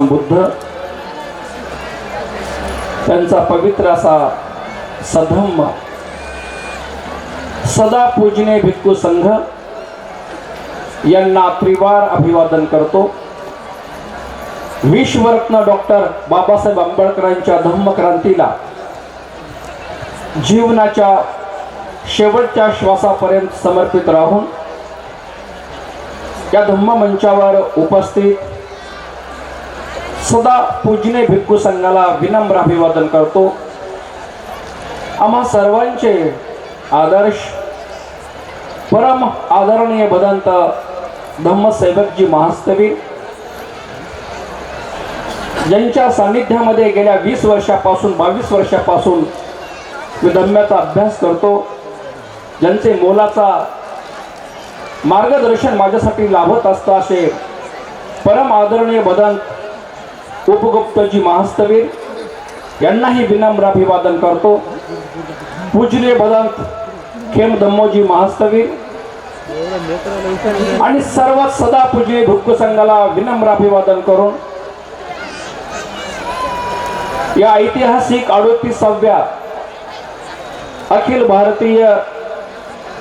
बुद्ध. त्यांचा पवित्र असा सधम्म सदा पूजने भिक्खू संघ. यांना त्रिवार अभिवादन करतो. विश्वरत्न डॉक्टर बाबासाहेब आंबेडकरांच्या धम्मक्रांतीला जीवनाच्या शेवटच्या श्वासापर्यंत समर्पित राहून या धम्म मंचावर उपस्थित सुद्धा पूजने भिक्खू संघाला विनम्र अभिवादन करतो. आम्हा सर्वांचे आदर्श परम आदरणीय भदंत धम्मसेवकजी महास्तवीर ज्यांच्या सान्निध्यामध्ये गेल्या वीस वर्षापासून बावीस वर्षापासून मी धम्म्याचा अभ्यास करतो ज्यांचे मोलाचा मार्गदर्शन माझ्यासाठी लाभत असतं असे परम आदरणीय भदंत उपगुप्तजी महास्तवीर यांनाही विनम्र अभिवादन करतो. पूजने भदंत खेम धम्मोजी महास्तवीर आणि सर्व सदा पूजने भुक्क संघाला विनम्र अभिवादन करून या ऐतिहासिक अडोतीसाव्या अखिल भारतीय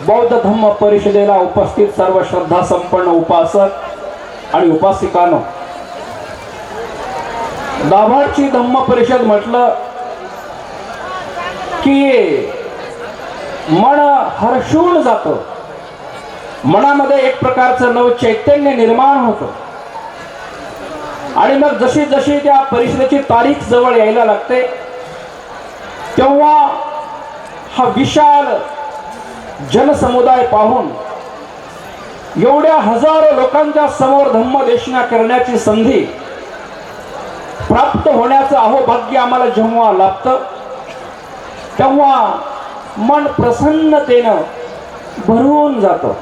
बौद्ध धम्म परिषदेला उपस्थित सर्व श्रद्धा संपन्न उपासक आणि उपासिकांनो दाभाडची धम्म परिषद म्हटलं की मन हर्षून जात. मनामध्ये एक प्रकारचं नव चैतन्य निर्माण होतं. आणि मग जशी जशी त्या परिषदेची तारीख जवळ यायला लागते तेव्हा हा विशाल जनसमुदाय पाहून एवढ्या हजारो लोकांच्या समोर धम्मदेशना करण्याची संधी प्राप्त होण्याचं अहोभाग्य आम्हाला जेव्हा लाभतं तेव्हा मन प्रसन्नतेनं भरून जातं.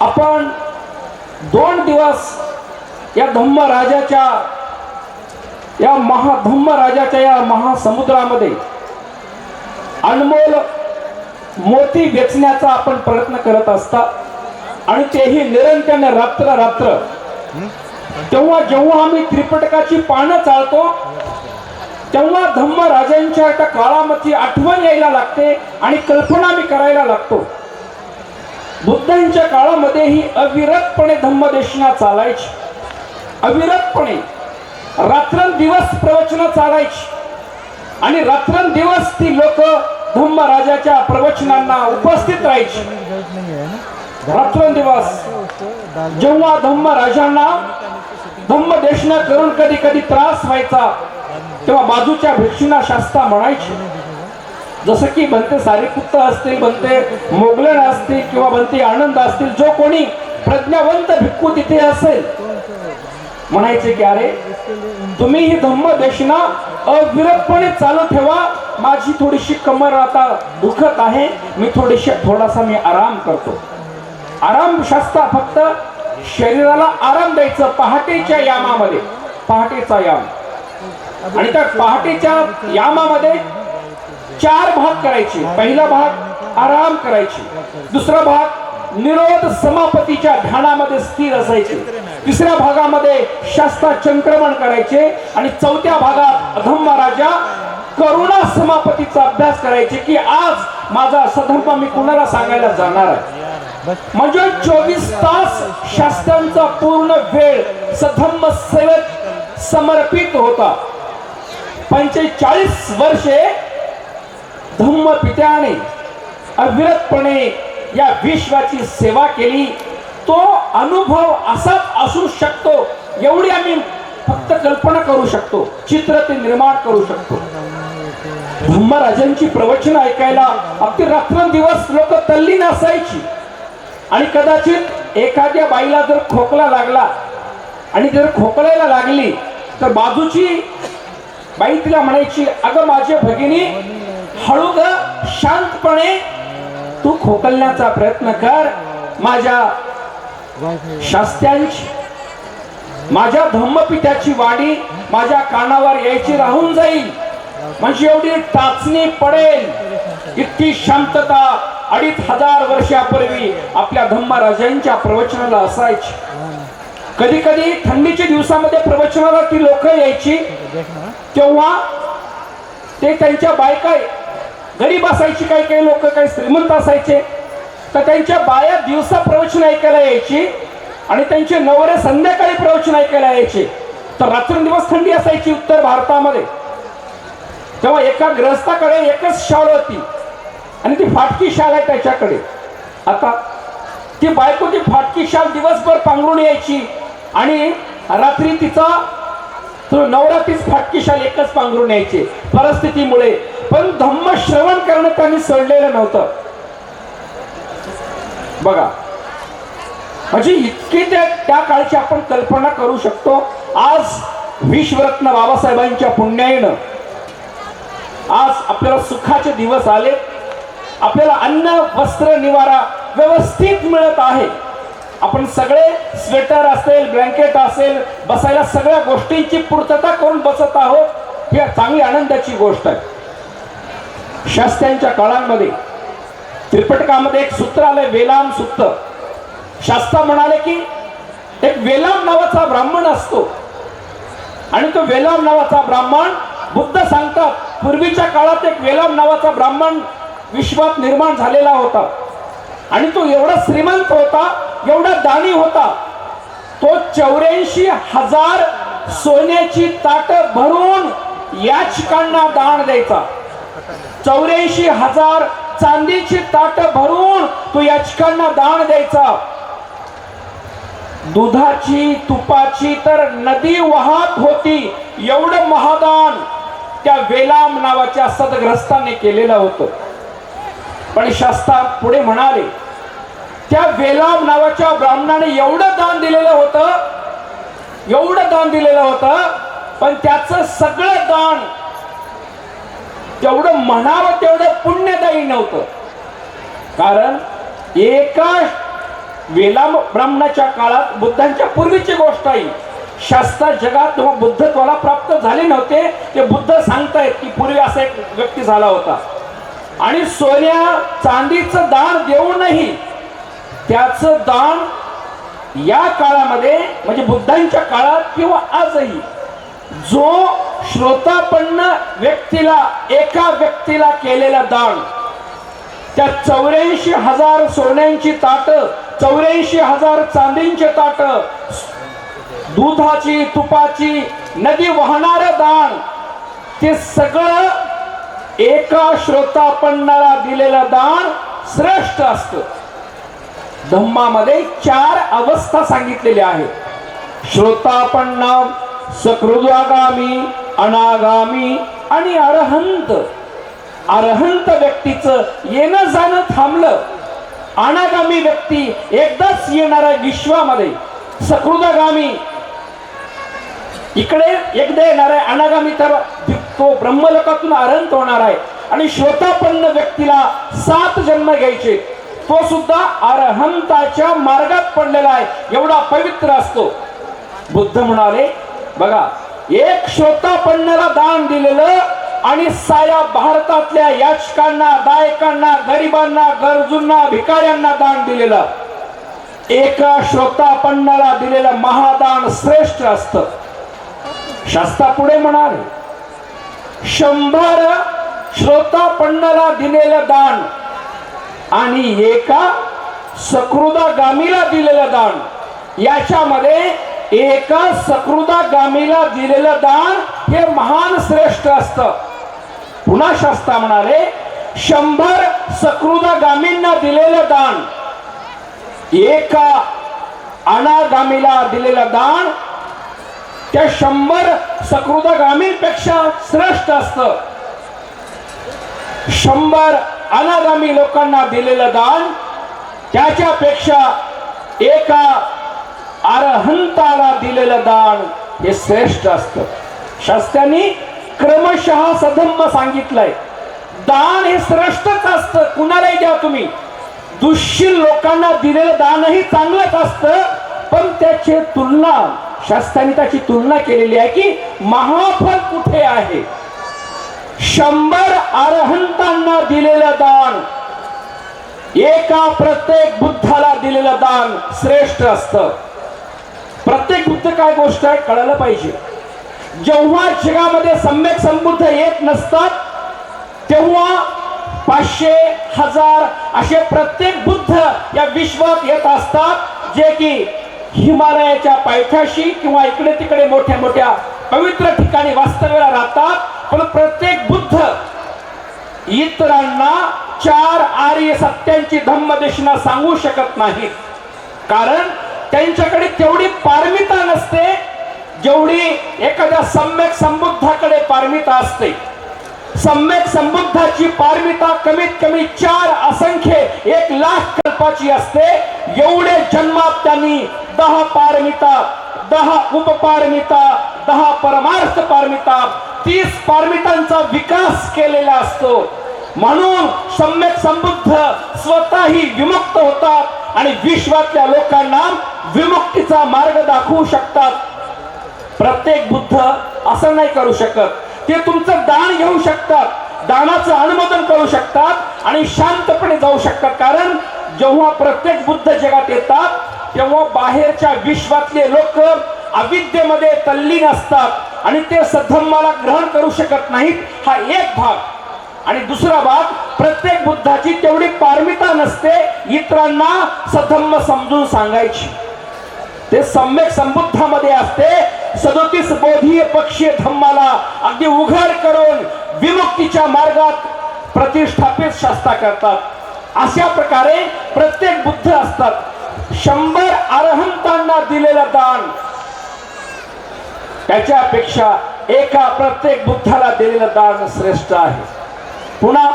आपण दोन दिवस या धम्म राजाच्या या महाधम्म राजाच्या या महासमुद्रामध्ये अनमोल मोती वेचण्याचा आपण प्रयत्न करत असता आणि तेही निरंतरने रात्र रात्र तेव्हा जेव्हा आम्ही त्रिपटकाची पानं चालतो तेव्हा धम्म राजांच्या त्या काळामध्ये आठवण यायला लागते आणि कल्पना मी करायला लागतो. बुद्धांच्या काळामध्ये ही अविरतपणे धम्मदेशना चालायची. अविरतपणे. रात्रंदिवस प्रवचन चालायची. आणि रात्रंदिवस ती लोक धम्म राजाच्या प्रवचनांना उपस्थित राहायची. रात्रंदिवस जेव्हा धम्म राजांना धम्म देशना करून कधी कधी त्रास व्हायचा. तेव्हा बाजूच्या भिक्षूंना शास्ता म्हणायची. जसं की बनते सारीपुत्त असतील बनते मोगलन असतील किंवा बनते आनंद असतील जो कोणी प्रज्ञावंत भिक्खू तिथे असेल म्हणायचे की अरे तुम्ही ही धम्म देशना अविरतपणे चालू ठेवा. माझी थोडीशी कमर आता दुखत आहे. मी थोडीशी थोडासा मी आराम करतो. आराम शास्ता फक्त शरीराला आराम द्यायचं पहाटेच्या यामामध्ये. पहाटेचा याम. आणि त्या पहाटेच्या यामामध्ये चार भाग करायचे. पहिला भाग आराम करायचे. दुसरा भाग निरोध समापतीच्या ध्यानामध्ये स्थिर असायचे. तिसऱ्या भागामध्ये शास्त्राचंक्रमण करायचे. आणि चौथ्या भागात अधम राजा करुणा समापतीचा अभ्यास करायचे की आज माझा सधर्म मी कुणाला सांगायला जाणार आहे? म्हणजे चोवीस तास शास्त्रांचा पूर्ण वेळ सधम्म सेवेत समर्पित होता. पंचेचाळीस वर्षे धम्म पित्याने अविरतपणे या विश्वाची सेवा केली. तो अनुभव असाच असू शकतो एवढी आम्ही फक्त कल्पना करू शकतो चित्र ते निर्माण करू शकतो. धम्मराजांची प्रवचन ऐकायला अगदी रात्रंदिवस लोक तल्लीन असायची. आणि कदाचित एखाद्या बाईला जर खोकला लागला आणि जर खोकलायला लागली तर बाजूची बाई तिला म्हणायची अगं माझ्या भगिनी हळू ग शांतपणे तू खोकलण्याचा प्रयत्न कर. माझ्या शास्त्यांची माझ्या धम्मपित्याची वाणी माझ्या कानावर यायची राहून जाईल. म्हणजे एवढी टाचणी पडेल. इतकी शांतता अडीच हजार वर्षापूर्वी आपल्या धम्मराजांच्या प्रवचनाला असायची. कधी कधी थंडीच्या दिवसामध्ये प्रवचनाला ती लोक यायची. तेव्हा ते त्यांच्या बायका गरीब असायची काही काही लोक काही श्रीमंत असायचे. तर त्यांच्या बाया दिवसा प्रवचन ऐकायला यायची आणि त्यांचे नवरे संध्याकाळी प्रवचन ऐकायला यायचे. तर रात्रंदिवस थंडी असायची उत्तर भारतामध्ये. तेव्हा एका ग्रस्ताकडे एकच शाल होती. आणि ती फाटकी शाल आहे त्याच्याकडे. आता ती बायको ती फाटकी शाल दिवसभर पांघरून यायची आणि रात्री तिचा तो नवरा तीच फाटकी शाल एकच पांघरून यायचे परिस्थितीमुळे. पण धम्म श्रवण करणं त्यांनी सोडलेलं नव्हतं. बघा. म्हणजे इतकी त्या त्या काळची आपण कल्पना करू शकतो. आज विश्वरत्न बाबासाहेबांच्या पुण्याईनं आज आपल्याला सुखाचे दिवस आले. आपल्याला अन्न वस्त्र निवारा व्यवस्थित मिळत आहे. आपण सगळे स्वेटर असेल ब्लँकेट असेल बसायला सगळ्या गोष्टींची पूर्तता करून बसत आहोत ही चांगली आनंदाची गोष्ट आहे. शास्त्यांच्या काळांमध्ये त्रिपटकामध्ये एक सूत्र आलंय वेलाम सूत्र. शास्त्र म्हणाले की एक वेलाम नावाचा ब्राह्मण असतो. आणि तो वेलाम नावाचा ब्राह्मण बुद्ध सांगतात पूर्वीच्या काळात एक वेलाम नावाचा ब्राह्मण विश्वात निर्माण झालेला होता. आणि तो एवढा श्रीमंत होता एवढा दानी होता तो चौऱ्याऐंशी हजार सोन्याची ताट भरून याचकांना दान द्यायचा. चौऱ्याऐंशी हजार चांदीची ताट भरून तो याचकांना दान द्यायचा. दुधाची तुपाची तर नदी वाहत होती एवढं महादान त्या वेलाम नावाच्या सदग्रस्ताने केलेलं होतं. पण शास्ता पुढे म्हणाले त्या वेलाम नावाच्या ब्राह्मणाने एवढं दान दिलेलं होतं एवढं दान दिलेलं होतं पण त्याचं सगळं दान तेवढं म्हणावं तेवढं पुण्यदायी नव्हतं. कारण एका वेलाम ब्राह्मणाच्या काळात बुद्धांच्या पूर्वीची गोष्ट आहे. शास्त्र जगात तेव्हा बुद्धत्वाला प्राप्त झाले नव्हते. ते बुद्ध सांगतायत की पूर्वी असा एक व्यक्ती झाला होता. आणि सोन्या चांदीचं दान देऊनही त्याचं दान या काळामध्ये म्हणजे बुद्धांच्या काळात किंवा आजही जो श्रोतापन्न व्यक्तीला एका व्यक्तीला केलेलं दान त्या चौऱ्याऐंशी हजार सोन्यांची ताट चौऱ्याऐंशी हजार चांदींचे ताट दुधाची तुपाची नदी वाहणारं दान ते सगळं एका श्रोतापणाला दिलेलं दान श्रेष्ठ असतं. धम्मामध्ये चार अवस्था सांगितलेल्या आहेत. श्रोतापन्न सकृदागामी अनागामी आणि अरहंत. अरहंत व्यक्तीचं येणं जाणं थांबलं. अनागामी व्यक्ती एकदाच येणाऱ्या विश्वामध्ये सकृदागामी इकडे एकदा येणाऱ्या अनागामी तर तो ब्रह्मलोकातून अरहंत होणार आहे. आणि श्रोतापन्न व्यक्तीला सात जन्म घ्यायचे. तो सुद्धा अरहंताच्या मार्गात पडलेला आहे. एवढा पवित्र असतो. बुद्ध म्हणाले बघा एक श्रोतापन्नाला दान दिलेलं आणि साया भारतातल्या याचकांना दायकांना गरिबांना गरजूंना भिकाऱ्यांना दान दिलेलं. एका श्रोतापन्नाला दिलेलं महादान श्रेष्ठ असत. शास्त्रा पुढे म्हणाले शंभर श्रोतापन्नाला दिलेलं दान आणि एका सकृदागामीला दिलेलं दान. याच्यामध्ये एका सकृदागामीला दिलेलं दान हे महान श्रेष्ठ असतं. पुन्हा शास्त्रा म्हणाले शंभर सकृदा गामींना दिलेलं दान. एका अनागामीला दिलेलं दान त्या शंभर सकृदागामींपेक्षा श्रेष्ठ असतं. शंभर अनागामी लोकांना दिलेलं दान त्याच्यापेक्षा एका अरहंताला दिलेलं दान हे श्रेष्ठ असतं. शास्त्रांनी क्रमशः सधम्म सांगितलंय. दान हे श्रेष्ठच असतं. कुणालाही द्या तुम्ही. दुष्शील लोकांना दिलेलं दानही चांगलंच असतं पण त्याची तुलना शास्त्रांनी त्याची तुलना केलेली आहे की महाफल कुठे आहे? शंभर अरहंतांना दिलेलं दान. एका प्रत्येक बुद्धाला दिलेलं दान श्रेष्ठ असतं. प्रत्येक बुद्ध काय गोष्ट आहे? कळलं पाहिजे. जेव्हा जगामध्ये सम्यक समृद्ध येत नसतात तेव्हा पाचशे हजार असे प्रत्येक बुद्ध या विश्वात येत असतात जे की हिमालयाच्या पायथ्याशी किंवा इकडे तिकडे मोठ्या मोठ्या पवित्र ठिकाणी वास्तव्याला राहतात. पण प्रत्येक बुद्ध इतरांना चार आर्य सत्यांची धम्मदेशना सांगू शकत नाहीत. कारण त्यांच्याकडे तेवढी पारमिता नसते जेवढी एखाद्या सम्यक संबुद्धाकडे पारमिता असते. सम्यक संबुद्धाची पारमिता कमीत कमी चार असंख्य एक लाख कल्पाची असते. एवढे जन्मात त्यांनी दहा पारमिता दहा उपपारमिता दहा परमार्थ पारमिता तीस पारमितांचा विकास केलेला असतो. म्हणून सम्यक संबुद्ध स्वतःही विमुक्त होतात आणि विश्वातल्या लोकांना विमुक्तीचा मार्ग दाखवू शकतात. प्रत्येक बुद्ध असं नाही करू शकत. ते तुमचं दान घेऊ शकतात दानाचं अनुमोदन करू शकतात आणि शांतपणे जाऊ शकतात. कारण जेव्हा प्रत्येक बुद्ध जगात येतात तेव्हा बाहेरच्या विश्वातले लोक अविद्येमध्ये तल्लीन असतात आणि ते सद्धम्माला ग्रहण करू शकत नाहीत हा एक भाग. आणि दुसरा भाग प्रत्येक बुद्धाची तेवढी पारमिता नसते इतरांना सधम्म समजून सांगायची. ते सम्यक संबुद्धामध्ये असते सदोतीस बोधीय पक्षीय धम्माला अगदी उघड करून विमुक्तीच्या मार्गात प्रतिष्ठापित शास्ता करतात. अशा प्रकारे प्रत्येक बुद्ध असतात. शंभर अरहंतांना दिलेलं दान. त्याच्यापेक्षा एका प्रत्येक बुद्धाला दिलेलं दान श्रेष्ठ आहे. पुन्हा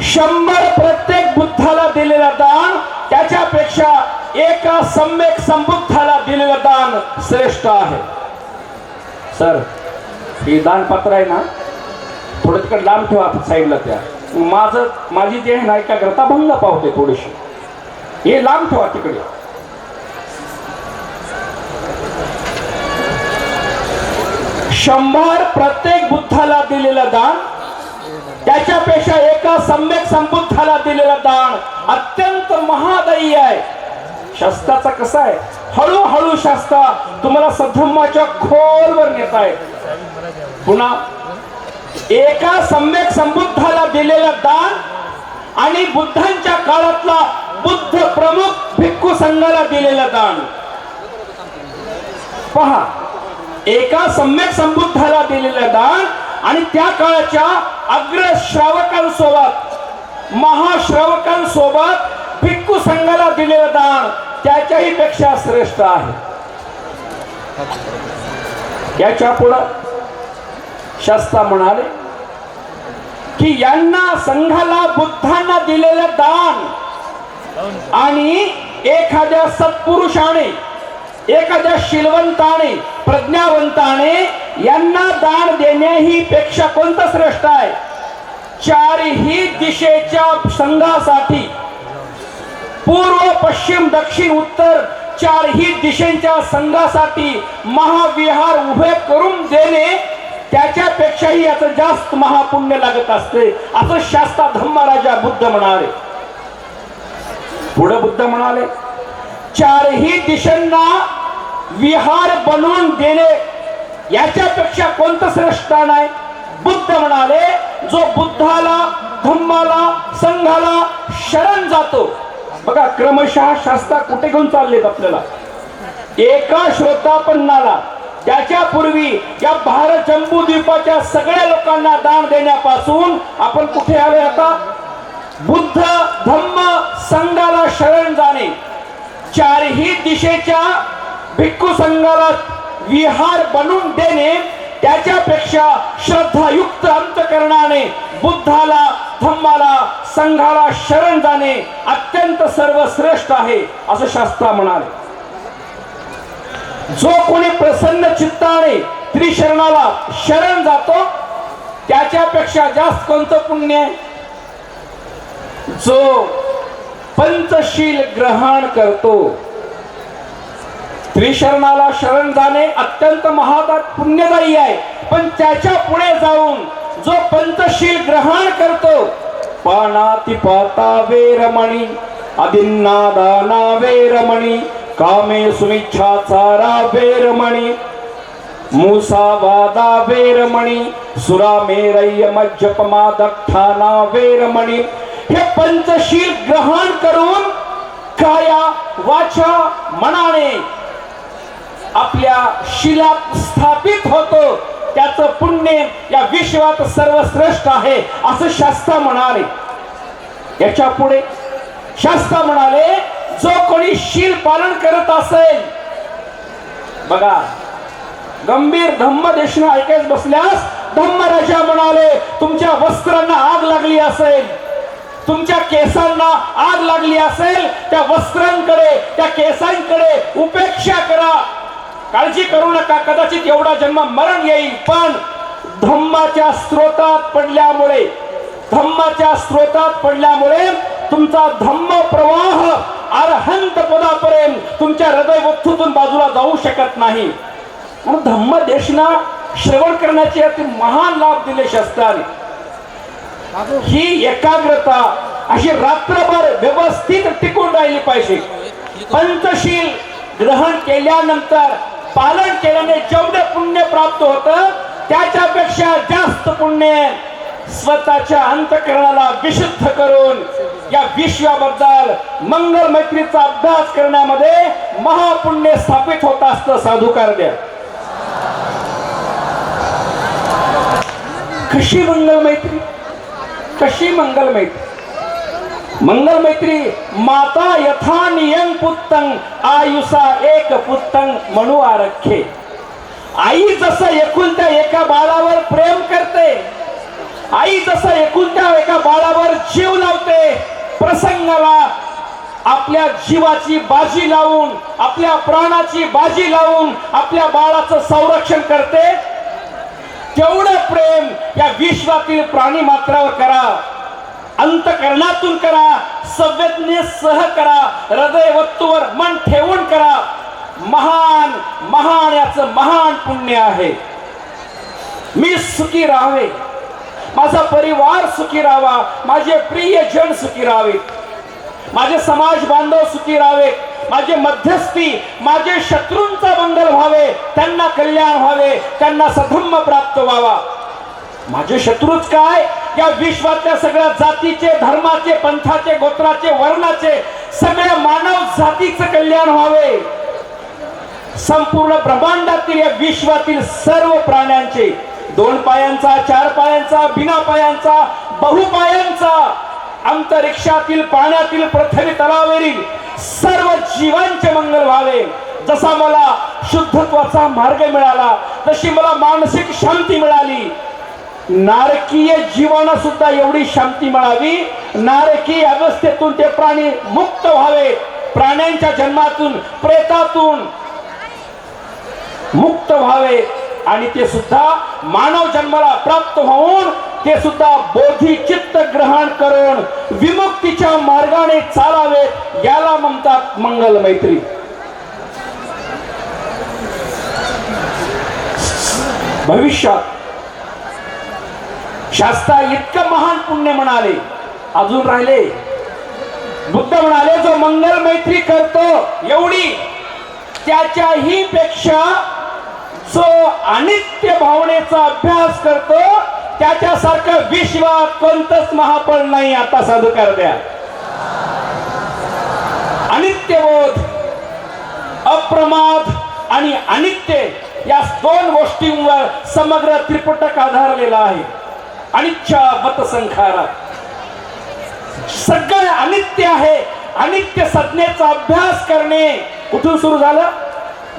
शंभर प्रत्येक बुद्धाला दिलेलं दान त्याच्यापेक्षा एका सम्यक संबुद्धाला दिलेलं दान श्रेष्ठ आहे. सर हे दानपत्र आहे ना? थोडं तिकडे लांब ठेवा साईडला त्या. माझं माझी जे आहे ना एकाग्रता भंग पावते थोडीशी. हे लांब ठेवा तिकडे. शंभर प्रत्येक बुद्धाला दिलेलं दान. त्याच्यापेक्षा एका सम्यक संबुद्धाला दिलेलं दान अत्यंत महादायी आहे. शस्त्राचा कसा आहे? हळूहळू शास्त्र तुम्हाला सद्धम्माच्या खोलवर नेत आहे. पुन्हा एका सम्यक संबुद्धाला दिलेलं दान आणि बुद्धांच्या काळातला बुद्ध प्रमुख भिक्खू संघाला दिलेलं दान. पहा एका सम्यक संबुद्धाला दिलेलं दान आणि त्या काळाच्या अग्र श्रावकांसोबत महाश्रावकांसोबत भिक्खू संघाला दिलेलं दान त्याच्याही पेक्षा श्रेष्ठ आहे. याच्या पुढं शास्ता म्हणाले की यांना संघाला बुद्धांना दिलेलं दान आणि एखाद्या सत्पुरुषाने एखाद्या शिलवंताने प्रज्ञावंताने यांना दान देणे ही पेक्षा कोणतं श्रेष्ठ आहे? चारही दिशेच्या संघासाठी. पूर्व पश्चिम दक्षिण उत्तर चारही दिशेच्या संघासाठी महाविहार उभे करून देणे त्याच्यापेक्षाही याचं जास्त महापुण्य लागत असते. असं शास्त्रा धम्मराजा बुद्ध म्हणाले. पुढे बुद्ध म्हणाले चारही दिशांना विहार बनवून देणे याच्यापेक्षा कोणतं श्रेष्ठ नाही. बुद्ध म्हणाले जो बुद्धाला धम्माला संघाला शरण जातो. बघा क्रमशः शास्त्रा कुठे घेऊन चाललेत आपल्याला? एका श्रोतापन्नाला त्याच्यापूर्वी या भारत जम्बू द्वीपाच्या सगळ्या लोकांना दान देण्यापासून आपण कुठे आले आता? बुद्ध धम्म संघाला शरण जाणे. चारही दिशेच्या भिक्खू संघाला विहार बनवून देणे त्याच्यापेक्षा श्रद्धायुक्त अंतकरणाने बुद्धाला धम्माला संघाला शरण जाणे अत्यंत सर्वश्रेष्ठ आहे असं शास्त्रा म्हणाले. जो कोणी प्रसन्न चित्ताने त्रिशरणाला शरण जातो त्याच्यापेक्षा जास्त कोणतं पुण्य? आहे जो पंचशील ग्रहण करतो. त्रिशरणाला शरण जाणे अत्यंत महादात पुण्यदायी आहे. पण त्याच्या पुढे जाऊन जो पंचशील ग्रहण करतो पानातिपाता वेरमणी अदिन्नादाना वेरमणी कामे सुमिच्छा चारा वेरमणी मुसा वादा वेरमणी सुरा मज्जपमा दक्षाना वेरमणी हे पंचशील ग्रहण करून काया वाचा मनाने आपल्या शिलात स्थापित होतो. त्याचं पुण्य या विश्वात सर्वश्रेष्ठ आहे असं शास्त्र म्हणाले. याच्यापुढे शास्त्र म्हणाले जो कोणी शील पालन करत असेल बघा गंभीर धम्म देशना ऐकायच बसल्यास धम्मराजा म्हणाले तुमच्या वस्त्रांना आग लागली असेल. तुमच्या केसांना आग लागली असेल त्या वस्त्रांकडे त्या केसांकडे उपेक्षा करा. काळजी करू नका कदाचित एवढा जन्म मरण येईल पण धम्माच्या स्रोतात पडल्यामुळे धम्माच्या स्रोतात पडल्यामुळे तुमचा धम्म प्रवाह अरहंत पदापर्यंत तुमच्या हृदय वस्तूतून बाजूला जाऊ शकत नाही. म्हणून धम्म देशना श्रवण करण्याचे अति महान लाभ दिले शास्त्राने. ही एकाग्रता अशी रात्रभर व्यवस्थित टिकून राहिली पाहिजे. पंचशील ग्रहण केल्यानंतर पालन केल्याने जेवढे पुण्य प्राप्त होत त्याच्यापेक्षा जास्त पुण्य स्वतःच्या अंतकरणाला विशुद्ध करून या विश्वाबद्दल मंगल मैत्रीचा अभ्यास करण्यामध्ये महापुण्य स्थापित होत असतं साधुकार द्या कशी मंगल मैत्री? कशी मंगल मैत्री? मंगल मैत्री माता यथा नियम पुत्तंग आयुषा एक पुत्तंग म्हणू आरखे. आई जसं एकुलत्या एका बाळावर प्रेम करते आई जसं एकुलत्या एका बाळावर जीव लावते प्रसंगाला आपल्या जीवाची बाजी लावून आपल्या प्राणाची बाजी लावून आपल्या बाळाचं संरक्षण करते तेवढं प्रेम या विश्वातील प्राणी मात्रावर करा अंतकरणातून करा संवेदने सह करा हृदय वस्तूवर मन ठेवून करा. महान महान याचं महान पुण्य आहे. मी सुखी राहावे. माझा परिवार सुखी राहावा. माझे प्रिय जन सुखी राहावेत माझे समाज बांधव सुखी राहावेत माझे मध्यस्थी माझे शत्रूंचा मंगल व्हावे त्यांना कल्याण व्हावे त्यांना सधम्म प्राप्त व्हावा. माझे शत्रूच काय? या विश्वातल्या सगळ्या जातीचे धर्माचे पंथाचे गोत्राचे वर्णाचे सगळ्या मानव जातीचं कल्याण व्हावे. संपूर्ण ब्रह्मांडातील या विश्वातील सर्व प्राण्यांचे दोन पायांचा चार पायांचा बिना पायांचा बहुपायांचा अंतरिक्षातील पाण्यातील पृथ्वी तलावरील सर्व जीवांचे मंगल व्हावे. जसा मला शुद्धत्वाचा मार्ग मिळाला तशी मला मानसिक शांती मिळाली. नारकीय जीवाना सुद्धा एवढी शांती मिळावी नारकीय अवस्थेतून ते प्राणी मुक्त व्हावे. प्राण्यांच्या जन्मातून प्रेतातून मुक्त व्हावे. आणि ते सुद्धा मानव जन्माला प्राप्त होऊन ते सुद्धा बोधी चित्त ग्रहण करून विमुक्तीच्या मार्गाने चालावेत याला म्हणतात मंगल मैत्री. भविष्यात शास्त्रा इतकं महान पुण्य म्हणाले अजून राहिले. बुद्ध म्हणाले जो मंगल मैत्री करतो एवढी त्याच्याही पेक्षा जो अनित्य भावनेचा अभ्यास करतो त्याच्यासारखं विश्वात कोणतंच महापण नाही आता साधू करत्या अनित्यबोध अप्रमाद आणि अनित्य या दोन गोष्टींवर समग्र त्रिपुटक आधारलेला आहे. अनिच्छा मतसंखारा. सगळं अनित्य आहे. अनित्य संज्ञेचा अभ्यास करणे कुठून सुरू झालं?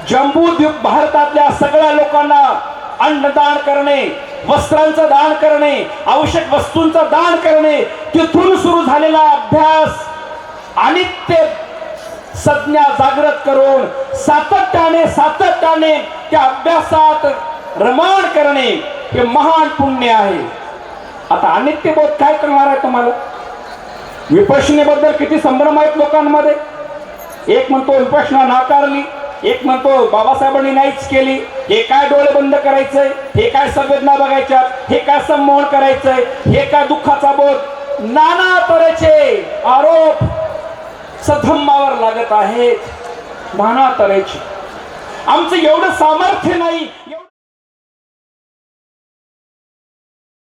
जम्बूद्वीप भारतातल्या सगळ्या लोकांना अन्नदान करणे वस्त्रांचं दान करणे आवश्यक वस्तूंचं दान करणे तिथून सुरू झालेला अभ्यास अनित्य संज्ञा जागृत करून सातत्याने सातत्याने त्या अभ्यासात रमण करणे हे महान पुण्य आहे. आता अनित्यबोध काय करणार आहे तुम्हाला? विपश्यनेबद्दल किती संभ्रम आहेत लोकांमध्ये? एक म्हणतो विपश्यना नाकारली. एक म्हणतो बाबासाहेबांनी नाहीच केली. हे काय डोळे बंद करायचंय? हे काय संवेदना बघायच्या हे काय संमोहन करायचंय? हे काय दुःखाचा बोध? नाना तऱ्हेचे आरोप सधम्मावर लागत आहेत. नाना तऱ्हेचे. आमचं एवढं सामर्थ्य नाही